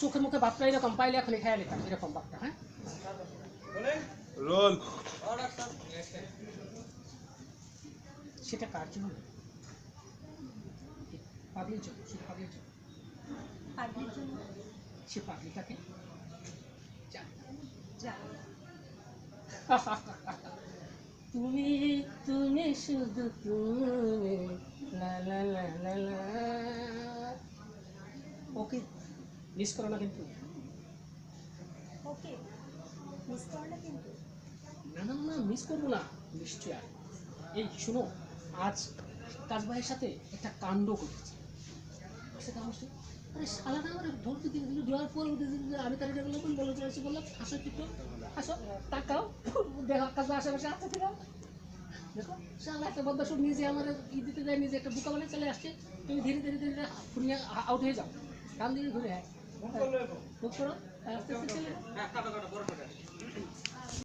চোখে মুখে ভাবটা এরকম পাইলে এখন খেয়াল নিতাম এরকম ভাবটা হ্যাঁ? রোল। সেটা কার জন্য? পাগলির জন্য সে পাগলির জন্য। পাগলির জন্য? সে পাগলিটাকে জানে না। যা। তুমি তুমি শুধু তুমি লা লা লা লা লা ওকে মিস করো না কিন্তু। ওকে মিস করো না কিন্তু। না না না মিস করব না নিশ্চয় এই শুনো আজ কাজবাইয়ের সাথে একটা কাণ্ড ঘটেছে। সেটা আমার আরে আমার ধরতে দিয়ে দিল দেওয়ার পর উঠে দিল আমি তার বলে চলেছি বললাম আসো কিন্তু আসো তাকাও দেখো কাজ আশেপাশে আছে দেখো শালা একটা নিজে আমার ই দিতে নিজে একটা বুকা বানিয়ে চলে আসছে। তুমি ধীরে ধীরে ধীরে ফুরিয়ে আউট হয়ে যাও। ডান দিকে ঘুরে আয়। বুক করো আস্তে আস্তে।